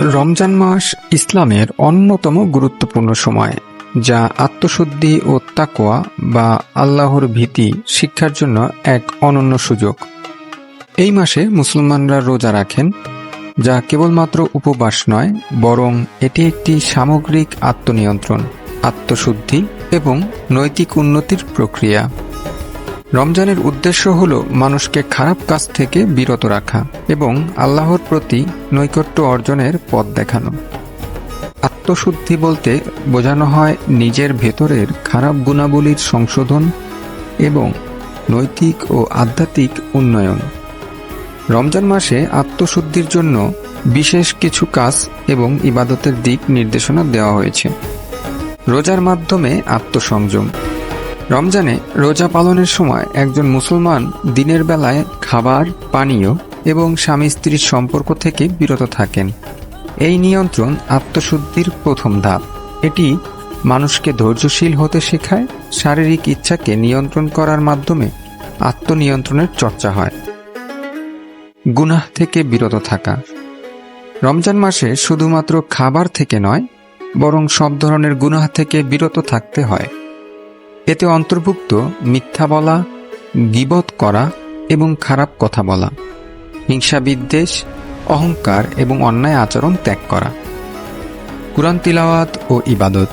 রমজান মাস ইসলামের অন্যতম গুরুত্বপূর্ণ সময়, যা আত্মশুদ্ধি ও তাকোয়া বা আল্লাহর ভীতি শিক্ষার জন্য এক অনন্য সুযোগ। এই মাসে মুসলমানরা রোজা রাখেন, যা কেবলমাত্র উপবাস নয়, বরং এটি একটি সামগ্রিক আত্মনিয়ন্ত্রণ, আত্মশুদ্ধি এবং নৈতিক উন্নতির প্রক্রিয়া। রমজানের উদ্দেশ্য হল মানুষকে খারাপ কাজ থেকে বিরত রাখা এবং আল্লাহর প্রতি নৈকট্য অর্জনের পথ দেখানো। আত্মশুদ্ধি বলতে বোঝানো হয় নিজের ভেতরের খারাপ গুণাবলীর সংশোধন এবং নৈতিক ও আধ্যাত্মিক উন্নয়ন। রমজান মাসে আত্মশুদ্ধির জন্য বিশেষ কিছু কাজ এবং ইবাদতের দিক নির্দেশনা দেওয়া হয়েছে। রোজার মাধ্যমে আত্মসংযম। রমজানে রোজা পালনের সময় একজন মুসলমান দিনের বেলায় খাবার, পানীয় এবং স্বামী স্ত্রীর সম্পর্ক থেকে বিরত থাকেন। এই নিয়ন্ত্রণ আত্মশুদ্ধির প্রথম ধাপ। এটি মানুষকে ধৈর্যশীল হতে শেখায়, শারীরিক ইচ্ছাকে নিয়ন্ত্রণ করার মাধ্যমে আত্মনিয়ন্ত্রণের চর্চা হয়। গুনাহ থেকে বিরত থাকা। রমজান মাসে শুধুমাত্র খাবার থেকে নয়, বরং সব ধরনের গুনাহ থেকে বিরত থাকতে হয়। এতে অন্তর্ভুক্ত মিথ্যা বলা, গিবত করা এবং খারাপ কথা বলা হিংসা বিদ্বেষ অহংকার এবং অন্যায় আচরণ ত্যাগ করা। কুরআন তিলাওয়াত ও ইবাদত।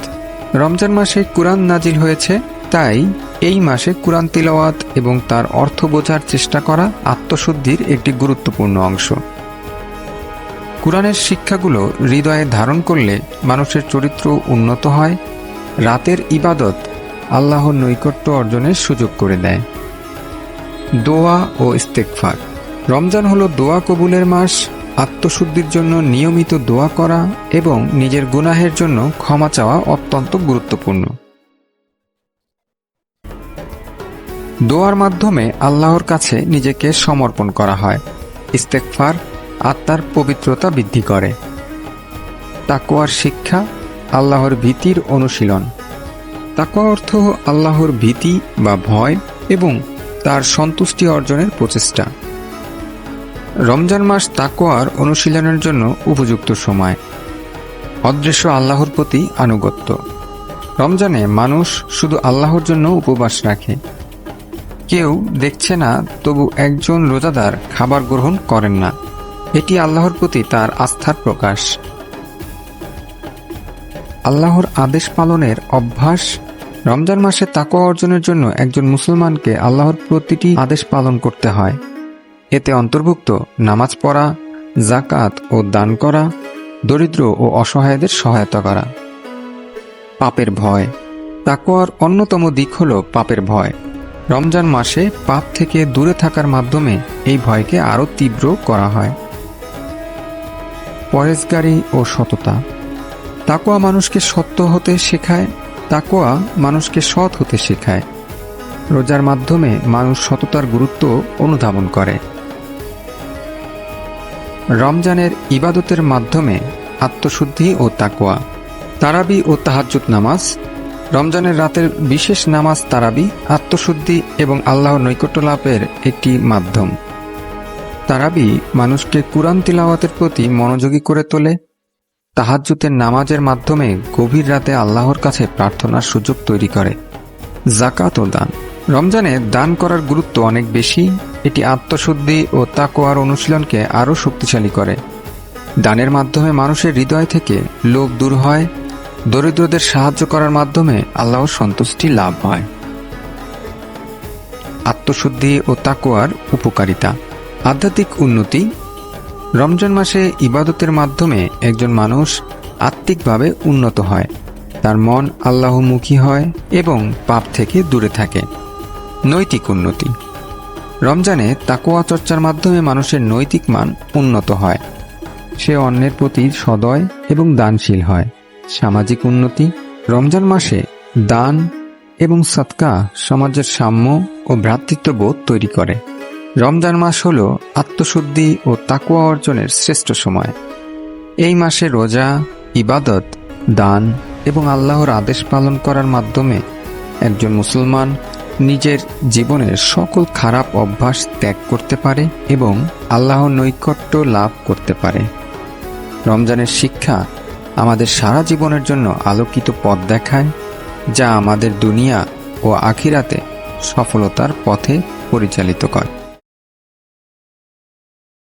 রমজান মাসে কুরআন নাজিল হয়েছে, তাই এই মাসে কুরআন তিলাওয়াত এবং তার অর্থ বোঝার চেষ্টা করা আত্মশুদ্ধির একটি গুরুত্বপূর্ণ অংশ। কুরআনের শিক্ষাগুলো হৃদয়ে ধারণ করলে মানুষের চরিত্র উন্নত হয়, রাতের ইবাদত আল্লাহর নৈকট্য অর্জনের সুযোগ করে দেয়। দোয়া ও ইস্তেকফার রমজান হলো দোয়া কবুলের মাস, আত্মশুদ্ধির জন্য নিয়মিত দোয়া করা এবং নিজের গুনাহের জন্য ক্ষমা চাওয়া অত্যন্ত গুরুত্বপূর্ণ। দোয়ার মাধ্যমে আল্লাহর কাছে নিজেকে সমর্পণ করা হয়। ইস্তেকফার আত্মার পবিত্রতা বৃদ্ধি করে। তাকোয়ার শিক্ষা, আল্লাহর ভীতির অনুশীলন। তাকওয়া অর্থ আল্লাহর ভীতি বা ভয় এবং তার সন্তুষ্টি অর্জনের প্রচেষ্টা। রমজান মাস তাকোয়ার অনুশীলনের জন্য উপযুক্ত সময়। অদৃশ্য আল্লাহর প্রতি আনুগত্য। রমজানে মানুষ শুধু আল্লাহর জন্য উপবাস রাখে। কেউ দেখছে না, তবু একজন রোজাদার খাবার গ্রহণ করেন না। এটি আল্লাহর প্রতি তার আস্থার প্রকাশ। আল্লাহর আদেশ পালনের অভ্যাস রমজান মাসে তাকওয়া অর্জনের জন্য একজন মুসলমানকে আল্লাহর প্রতিটি আদেশ পালন করতে হয়। এতে অন্তর্ভুক্ত নামাজ পড়া জাকাত ও দান করা, দরিদ্র ও অসহায়দের সহায়তা করা। পাপের ভয়। তাকওয়ার অন্যতম দিক হল পাপের ভয়। রমজান মাসে পাপ থেকে দূরে থাকার মাধ্যমে এই ভয়কে আরও তীব্র করা হয়। পরেশগারী ও সততা। তাকোয়া মানুষকে সত্য হতে শেখায় তাকোয়া মানুষকে সৎ হতে শেখায়। রোজার মাধ্যমে মানুষ সততার গুরুত্ব অনুধাবন করে। রমজানের ইবাদতের মাধ্যমে আত্মশুদ্ধি ও তাকোয়া তারাবি ও তাহাজ্জুদ নামাজ, রমজানের রাতের বিশেষ নামাজ তারাবি, আত্মশুদ্ধি এবং আল্লাহর নৈকট্য লাভের একটি মাধ্যম। তারাবি মানুষকে কুরআন তিলাওয়াতের প্রতি মনোযোগী করে তোলে তাহাজ্জুতের নামাজের মাধ্যমে গভীর রাতে আল্লাহর কাছে প্রার্থনার সুযোগ তৈরি করে জাকাত ও দান। রমজানে দান করার গুরুত্ব অনেক বেশি, এটি আত্মশুদ্ধি ও তাকোয়ার অনুশীলনকে আরও শক্তিশালী করে। দানের মাধ্যমে মানুষের হৃদয় থেকে লোভ দূর হয়, দরিদ্রদের সাহায্য করার মাধ্যমে আল্লাহর সন্তুষ্টি লাভ হয়। আত্মশুদ্ধি ও তাকোয়ার উপকারিতা। আধ্যাত্মিক উন্নতি রমজান মাসে ইবাদতের মাধ্যমে একজন মানুষ আত্মিকভাবে উন্নত হয়। তার মন আল্লাহমুখী হয় এবং পাপ থেকে দূরে থাকে। নৈতিক উন্নতি। রমজানে তাকোয়া চর্চার মাধ্যমে মানুষের নৈতিক মান উন্নত হয়। সে অন্যের প্রতি সদয় এবং দানশীল হয়। সামাজিক উন্নতি। রমজান মাসে দান এবং সৎকা সমাজের সাম্য ও ভ্রাতৃত্ববোধ তৈরি করে। রমজান মাস হল আত্মশুদ্ধি ও তাকুয়া অর্জনের শ্রেষ্ঠ সময়। এই মাসে রোজা, ইবাদত, দান এবং আল্লাহর আদেশ পালন করার মাধ্যমে একজন মুসলমান নিজের জীবনের সকল খারাপ অভ্যাস ত্যাগ করতে পারে এবং আল্লাহর নৈকট্য লাভ করতে পারে। রমজানের শিক্ষা আমাদের সারা জীবনের জন্য আলোকিত পথ দেখায়, যা আমাদের দুনিয়া ও আখিরাতে সফলতার পথে পরিচালিত করে।